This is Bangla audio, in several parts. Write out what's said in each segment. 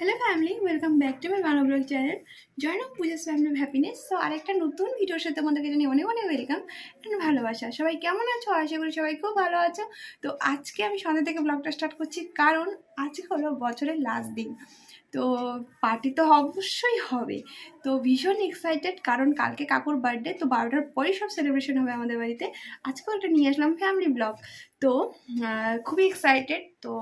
Hello family welcome back to my Bano blog channel join of Puja's family happiness so আরেকটা নতুন ভিডিওর সাথে তোমাদেরকে জানি অনেক অনেক ওয়েলকাম একটা ভালোবাসা। সবাই কেমন আছো? আশা করি সবাই খুব ভালো আছো। তো আজকে আমি সন্ধ্যা থেকে ব্লগটা স্টার্ট করছি। কারণ আজকে হলো বছরের লাস্ট দিন তো পার্টি তো অবশ্যই হবে। তো ভীষণ এক্সাইটেড কারণ কালকে কাকুর বার্থডে তো বারোটার পরেই সব সেলিব্রেশন হবে আমাদের বাড়িতে। আজকেও একটা নিয়ে আসলাম ফ্যামিলি ব্লগ তো খুবই এক্সাইটেড তো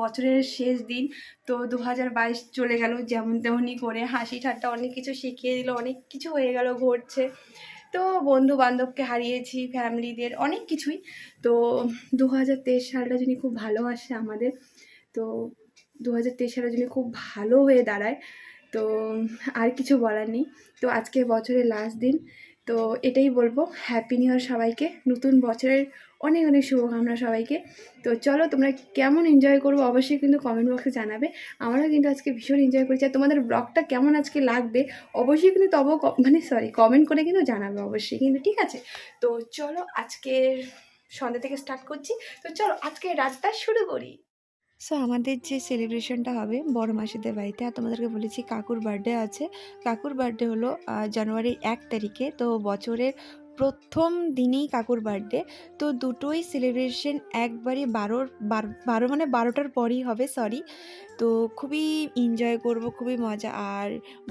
বছরের শেষ দিন, তো দু হাজার বাইশ চলে গেল যেমন তেমনই করে। হাসি ঠাট্টা অনেক কিছু শিখিয়ে দিল, অনেক কিছু হয়ে গেল, ঘটছে। তো বন্ধু বান্ধবকে হারিয়েছি ফ্যামিলিদের অনেক কিছুই। তো দু হাজার তেইশ সালটা যিনি খুব ভালো আসে আমাদের, তো দু হাজার তেইশ সালটা যিনি খুব ভালো হয়ে দাঁড়ায়। তো আর কিছু বলার নেই। তো আজকে বছরের লাস্ট দিন। তো এটাই বলব হ্যাপি নিউ ইয়ার সবাইকে। নতুন বছরের অনেক অনেক শুভকামনা সবাইকে। তো চলো তোমরা কেমন এনজয় করব অবশ্যই কিন্তু কমেন্ট বক্সে জানাবে। আমরাও কিন্তু আজকে ভীষণ এনজয় করেছি। আর তোমাদের ব্লগটা কেমন আজকে লাগবে অবশ্যই কিন্তু তবু মানে সরি কমেন্ট করে কিন্তু জানাবে অবশ্যই কিন্তু, ঠিক আছে? তো চলো আজকের সন্ধ্যা থেকে স্টার্ট করছি। তো চলো আজকে রাতটা শুরু করি। সো আমাদের যে সেলিব্রেশনটা হবে বড় মাসিদের বাড়িতে, আর তোমাদেরকে বলেছি কাকুর বার্থডে আছে। কাকুর বার্থডে হলো জানুয়ারির এক তারিখে। তো বছরের প্রথম দিনেই কাকুর বার্থডে তো দুটোই সেলিব্রেশন একবারই বারোর বারো বারো মানে বারোটার পরই হবে সরি তো খুবই এনজয় করব, খুবই মজা। আর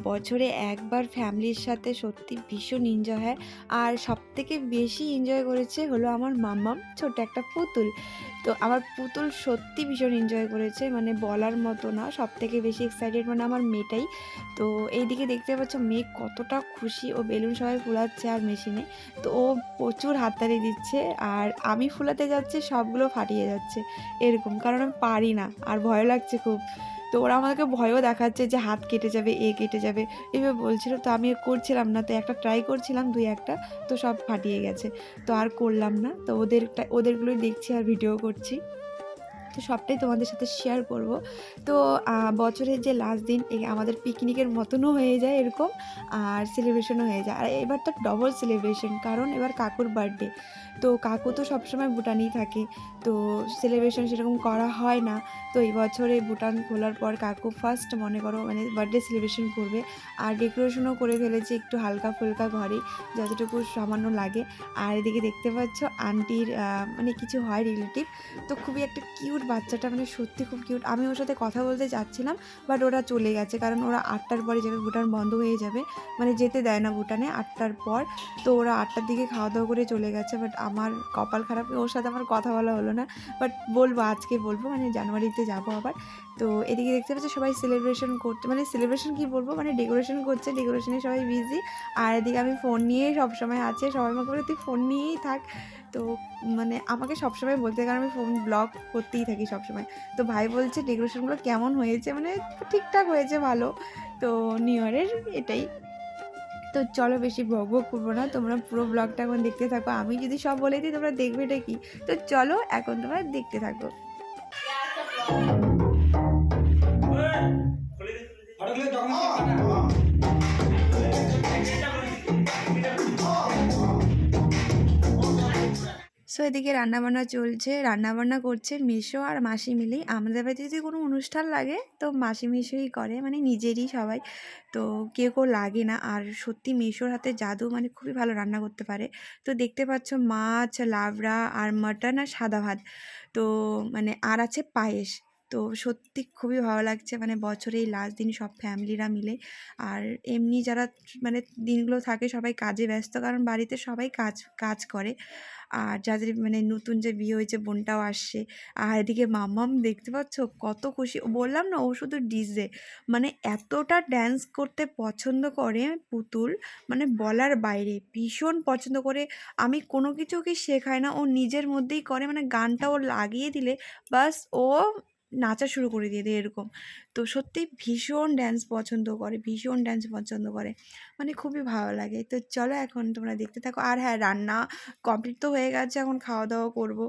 বছরে একবার ফ্যামিলির সাথে সত্যি ভীষণ এনজয় হয়। আর সবথেকে বেশি এনজয় করেছে হলো আমার মাম্মাম ছোট একটা পুতুল। তো আমার পুতুল সত্যি ভীষণ এনজয় করেছে মানে বলার মতো না সব থেকে বেশি এক্সাইটেড মানে আমার মেয়েটাই। তো এইদিকে দেখতে পাচ্ছ মেয়ে কতটা খুশি, ও বেলুন সবাই ফুলাচ্ছে আর মেশিনে। তো ও প্রচুর হাততালি দিচ্ছে আর আমি ফুলাতে যাচ্ছে, সবগুলো ফাটিয়ে যাচ্ছে, এরকম। কারণ আমি পারি না, আর ভয় লাগছে খুব। তো ওরা আমাকে ভয়ও দেখাচ্ছে যে হাত কেটে যাবে, এ কেটে যাবে এইভাবে বলছিল। তো আমি করছিলাম না, তো একটা ট্রাই করছিলাম, দুই একটা, তো সব ফাটিয়ে গেছে। তো আর করলাম না, তো ওদের ওদেরগুলোই দেখছি আর ভিডিও করছি। তো সবটাই তোমাদের সাথে শেয়ার করব। তো বছরের যে লাস্ট দিন আমাদের পিকনিকের মতনও হয়ে যায় এরকম, আর সেলিব্রেশনও হয়ে যায়। আর এবার তো ডবল সেলিব্রেশন কারণ এবার কাকুর বার্থডে তো কাকু তো সবসময় ভুটানেই থাকে, তো সেলিব্রেশন সেরকম করা হয় না। তো এই বছরে ভুটান খোলার পর কাকু ফার্স্ট মনে করো মানে বার্থডে সেলিব্রেশন করবে। আর ডেকোরেশনও করে ফেলেছে একটু হালকা ফুলকা ঘরে, যতটুকু সামান্য লাগে। আর এদিকে দেখতে পাচ্ছ আন্টির মানে কিছু হয় রিলেটিভ তো খুবই একটা কিউট বাচ্চাটা মানে সত্যি খুব কিউট আমি ওর সাথে কথা বলতে যাচ্ছিলাম বাট ওরা চলে গেছে, কারণ ওরা আটটার পরে যাবে, ভুটান বন্ধ হয়ে যাবে। মানে যেতে দেয় না ভুটানে আটটার পর। তো ওরা আটটার দিকে খাওয়া দাওয়া করে চলে গেছে বাট আমার কপাল খারাপ, ওর সাথে আমার কথা বলা হলো না। বাট বলব, আজকে বলব মানে জানুয়ারিতে যাব আবার। তো এদিকে দেখতে পাচ্ছি সবাই সেলিব্রেশন করছে মানে সেলিব্রেশন কি বলব? মানে ডেকোরেশন করছে ডেকোরেশনে সবাই বিজি আর এদিকে আমি ফোন নিয়েই সবসময় আছে। সবাই আমাকে বলে, তুই ফোন নিয়েই থাক। তো মানে আমাকে সবসময় বলতে কারণ আমি ফোন ব্লগ করতেই থাকি সবসময়। তো ভাই বলছে ডেকোরেশনগুলো কেমন হয়েছে? মানে ঠিকঠাক হয়েছে, ভালো। তো নিউ ইয়ারের এটাই। তো চলো বেশি ভোগ ভোগ করব না, তোমরা পুরো ব্লগটা এখন দেখতে থাকো। আমি যদি সব বলে দিই, তোমরা দেখবে এটা কি? তো চলো এখন তোমরা দেখতে থাকো। সো এদিকে রান্নাবান্না চলছে, রান্নাবান্না করছে মিশো আর মাসি মিলেই আমাদের বাড়িতে যদি কোনো অনুষ্ঠান লাগে, তো মাসি মিশোই করে মানে নিজেরই সবাই। তো কেউ কেউ লাগে না, আর সত্যি মিশোর হাতে জাদু মানে খুবই ভালো রান্না করতে পারে। তো দেখতে পাচ্ছ মাছ, লাবড়া আর মাটন আর সাদা ভাত। তো মানে আর আছে পায়েস। তো সত্যি খুবই ভালো লাগছে। মানে বছরের লাস্ট দিন সব ফ্যামিলিরা মিলে। আর এমনি যারা মানে দিনগুলো থাকে সবাই কাজে ব্যস্ত, কারণ বাড়িতে সবাই কাজ কাজ করে। আর যাদের মানে নতুন যে বিয়ে হয়েছে, বোনটাও আসছে। আর এদিকে মাম্মাম দেখতে পাচ্ছ কত খুশি। বললাম না, ও শুধু ডিজে মানে এতটা ড্যান্স করতে পছন্দ করে পুতুল মানে বলার বাইরে। ভীষণ পছন্দ করে। আমি কোনো কিছু ওকে শেখাই না। ও নিজের মধ্যেই করে। মানে গানটা ও লাগিয়ে দিলে বাস ও নাচা শুরু করে দিয়ে দেয় এরকম। তো সত্যি ভীষণ ড্যান্স পছন্দ করে, ভীষণ ড্যান্স পছন্দ করে। মানে খুবই ভালো লাগে। তো চলো এখন তোমরা দেখতে থাকো। আর হ্যাঁ রান্না কমপ্লিট তো হয়ে গেছে, এখন খাওয়া দাওয়া করব।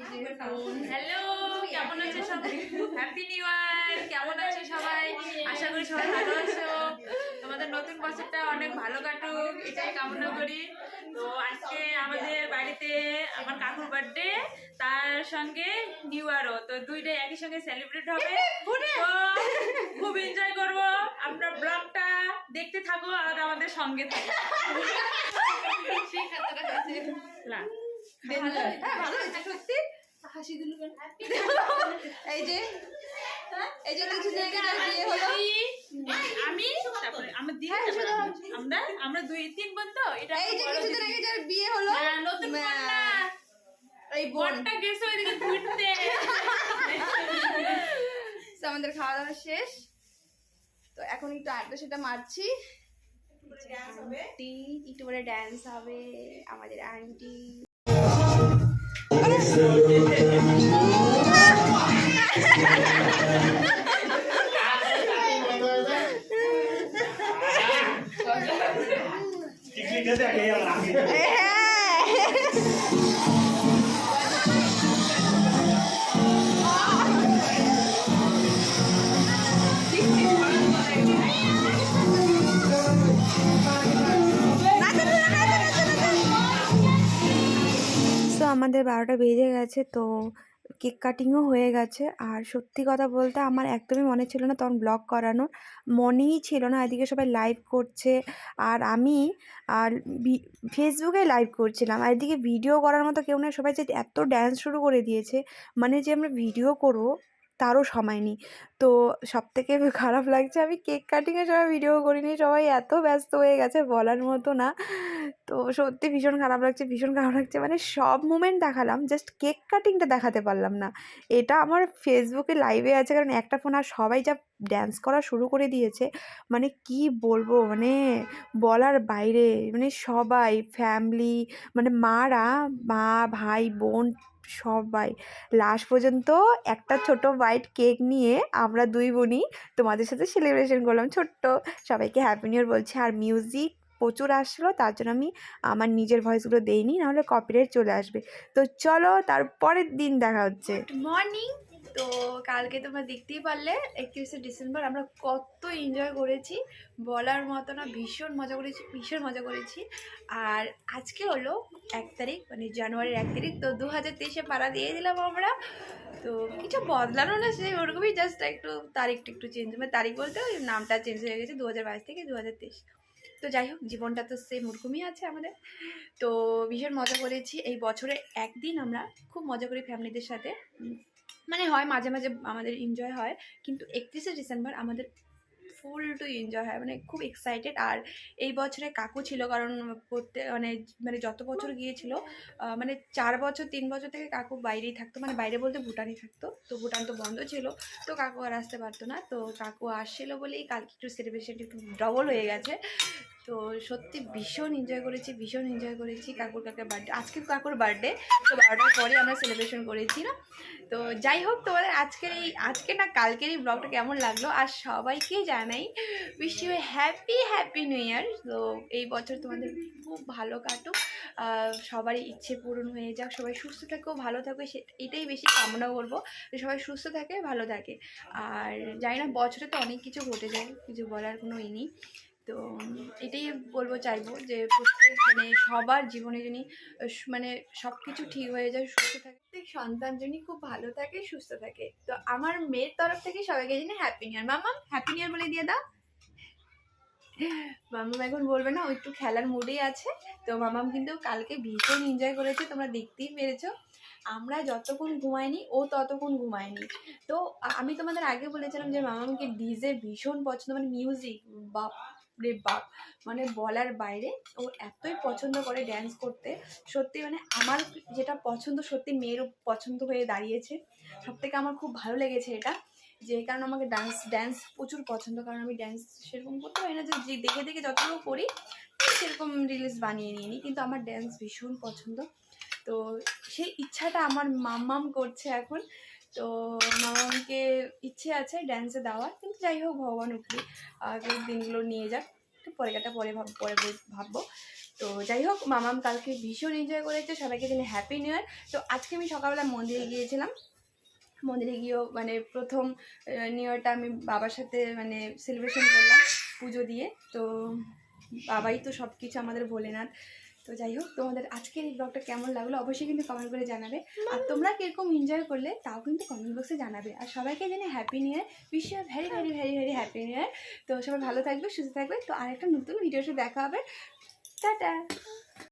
হ্যালো কেমন আছো সবাই? হ্যাপি নিউ ইয়ার কেমন আছো সবাই? আশা করি সবাই ভালো আছো। তোমাদের নতুন বছরটা অনেক ভালো কাটুক এটাই কামনা করি। তো আজকে আমাদের বাড়িতে আমার কাকুর বার্থডে তার সঙ্গে নিউ ইয়ারও তো দুইটাই একই সঙ্গে সেলিব্রেট হবে। খুব এনজয় করব। আপনার ব্লগটা দেখতে থাকো আর আমাদের সঙ্গে থাকো। না। ভালো সত্যি? হাসি দিল এই যে এই যে কিছু জায়গায় বিয়ে হলো। আমি তারপরে আমার দিদি হ্যাঁ। আমরা আমরা দুই তিন বোন তো এটা এই যে কিছুদিন আগে যার বিয়ে হলো। হ্যাঁ, নতুন কন্যা। এই বোন। বোনটা গেছে ওইদিকে ঘুরতে। তো আমাদের খাওয়া দাওয়া শেষ। তো এখন একটু আড্ডা সেটা মারছি। একটু করে ড্যান্স হবে আমাদের আন্টি। সো আমাদের বারোটা বেজে গেছে, তো কেক কাটিংও হয়ে গেছে। আর সত্যি কথা বলতে আমার একদমই মনে ছিল না তখন ব্লগ করানোর। মনেই ছিল না, এদিকে সবাই লাইভ করছে। আর আমি, আর ফেসবুকে লাইভ করছিলাম। আর এদিকে ভিডিও করার মতো কেউ নেই, সবাই যে এত ড্যান্স শুরু করে দিয়েছে। মানে যে আমরা ভিডিও করব তারও সময় নেই। তো সব থেকে খারাপ লাগছে আমি কেক কাটিংয়ে সবাই ভিডিও করিনি। সবাই এত ব্যস্ত হয়ে গেছে বলার মতো না। তো সত্যি ভীষণ খারাপ লাগছে, ভীষণ খারাপ লাগছে। মানে সব মুমেন্ট দেখালাম জাস্ট কেক কাটিংটা দেখাতে পারলাম না। এটা আমার ফেসবুকে লাইভে আছে, কারণ একটা ফোন আর সবাই যা ড্যান্স করা শুরু করে দিয়েছে মানে কি বলব? মানে বলার বাইরে মানে সবাই ফ্যামিলি মানে মারা, মা, ভাই, বোন সবাই। লাস্ট পর্যন্ত একটা ছোট হোয়াইট কেক নিয়ে আমরা দুই বোনই তোমাদের সাথে সেলিব্রেশন করলাম। ছোট্ট, সবাইকে হ্যাপি নিউ ইয়ার বলছি। আর মিউজিক প্রচুর আসলো, তার জন্য আমি আমার নিজের ভয়েসগুলো দেইনি, নাহলে কপিরাইট চলে আসবে। তো চলো, তারপরের দিন দেখা হচ্ছে। মর্নিং কালকে তোমরা দেখতেই পারলে, একত্রিশে ডিসেম্বর, আমরা কত এনজয় করেছি। বলার মতো না, ভীষণ মজা করেছি, ভীষণ মজা করেছি। আর আজকে হলো এক তারিখ মানে জানুয়ারির এক তারিখ, তো দু হাজার তেইশে পাড়া দিয়ে দিলাম আমরা। তো কিছু বদলানো না সে ওরকমই জাস্ট একটু তারিখটা একটু চেঞ্জ মানে তারিখ বলতে ওই নামটা চেঞ্জ হয়ে গেছে দু হাজার বাইশ থেকে দু হাজার তেইশ। তো যাই হোক, জীবনটা তো সেম ওরকমই আছে আমাদের। তো ভীষণ মজা করেছি। এই বছরে একদিন আমরা খুব মজা করি ফ্যামিলিদের সাথে। মানে হয়, মাঝে মাঝে আমাদের এনজয় হয়, কিন্তু একত্রিশে ডিসেম্বর আমাদের ফুল টু এনজয় হয় মানে খুব এক্সাইটেড আর এই বছরে কাকু ছিল, কারণ প্রত্যেক মানে মানে যত বছর গিয়েছিল মানে চার বছর, তিন বছর থেকে কাকু বাইরেই থাকতো মানে বাইরে বলতে ভুটানই থাকতো, তো ভুটান তো বন্ধ ছিল, তো কাকু আর আসতে পারতো না, তো কাকু আসছিল বলেই কালকে একটু সেলিব্রেশনটা একটু ডবল হয়ে গেছে। তো সত্যি ভীষণ এনজয় করেছি, ভীষণ এনজয় করেছি কাকুর কাকের বার্থডে আজকে কাকুর বার্থডে তো বারোটার পরে আমরা সেলিব্রেশন করেছি না তো যাই হোক তোমাদের আজকের এই, আজকে না কালকের এই ব্লগটা কেমন লাগল আর সবাইকে জানাই wish you happy happy new year তো এই বছর তোমাদের খুব ভালো কাটুক সবারই ইচ্ছে পূরণ হয়ে যাক, সবাই সুস্থ থাকেও ভালো থাকবে সে, এটাই বেশি কামনা করব, যে সবাই সুস্থ থাকে, ভালো থাকে। আর জানি না, বছরে তো অনেক কিছু ঘটে যায়, কিছু বলার কোনো ই নেই। তো এটাই বলব, চাইব যে প্রত্যেক মানে সবার জীবনে যিনি মানে সব কিছু ঠিক হয়ে যায়, সুস্থ থাকে। প্রত্যেক সন্তান যিনি খুব ভালো থাকে, সুস্থ থাকে। তো আমার মেয়ের তরফ থেকে সবাইকে জানি হ্যাপি নিউ ইয়ার মামাম হ্যাপি নিউ ইয়ার বলে দিয়ে দাও। মামাম এখন বলবে না, ও একটু খেলার মুডেই আছে। তো মামাম কিন্তু কালকে ভীষণ এনজয় করেছে, তোমরা দেখতেই পেরেছ। আমরা যতক্ষণ ঘুমাইনি, ও ততক্ষণ ঘুমায়নি। তো আমি তোমাদের আগে বলেছিলাম যে মামামকে ডিজে ভীষণ পছন্দ মানে মিউজিক বাপ রে বাপ। মানে বলার বাইরে ও এতই পছন্দ করে ড্যান্স করতে। সত্যি মানে আমার যেটা পছন্দ সত্যি মেয়েরও পছন্দ হয়ে দাঁড়িয়েছে। সব থেকে আমার খুব ভালো লেগেছে এটা। যে কারণে আমাকে ডান্স ড্যান্স প্রচুর পছন্দ। কারণ আমি ড্যান্স সেরকম করতে পারি না যে দেখে দেখে যতটুকু করি সেরকম রিলস বানিয়ে নিয়ে নিই। কিন্তু আমার ড্যান্স ভীষণ পছন্দ। তো সেই ইচ্ছাটা আমার মাম মাম্মাম করছে এখন। তো মামামকে ইচ্ছে আছে ড্যান্সে দেওয়ার, কিন্তু যাই হোক ভগবান উঠলি আগে দিনগুলো নিয়ে যাক, একটু পরে কাটা, পরে ভাব, পরে ভাববো। তো যাই হোক, মামাম কালকে ভীষণ এনজয় করেছে, সবাইকে দিনে হ্যাপি নিউ ইয়ার তো আজকে আমি সকালবেলা মন্দিরে গিয়েছিলাম। মন্দিরে গিয়েও মানে প্রথম নিউ ইয়ারটা আমি বাবার সাথে মানে সেলিব্রেশন করলাম পুজো দিয়ে। তো বাবাই তো সব কিছু আমাদের ভোলেনাথ। তো যাই হোক তোমাদের আজকের এই ব্লগটা কেমন লাগল অবশ্যই কিন্তু কমেন্ট করে জানাবে। আর তোমরা কীরকম এনজয় করলে তাও কিন্তু কমেন্ট বক্সে জানাবে। আর সবাইকে জেনে happy new year wish you very very very very happy new year তো সবাই ভালো থাকবে সুস্থ থাকবে। তো আরেকটা নতুন ভিডিও সাথে দেখা হবে। টাটা!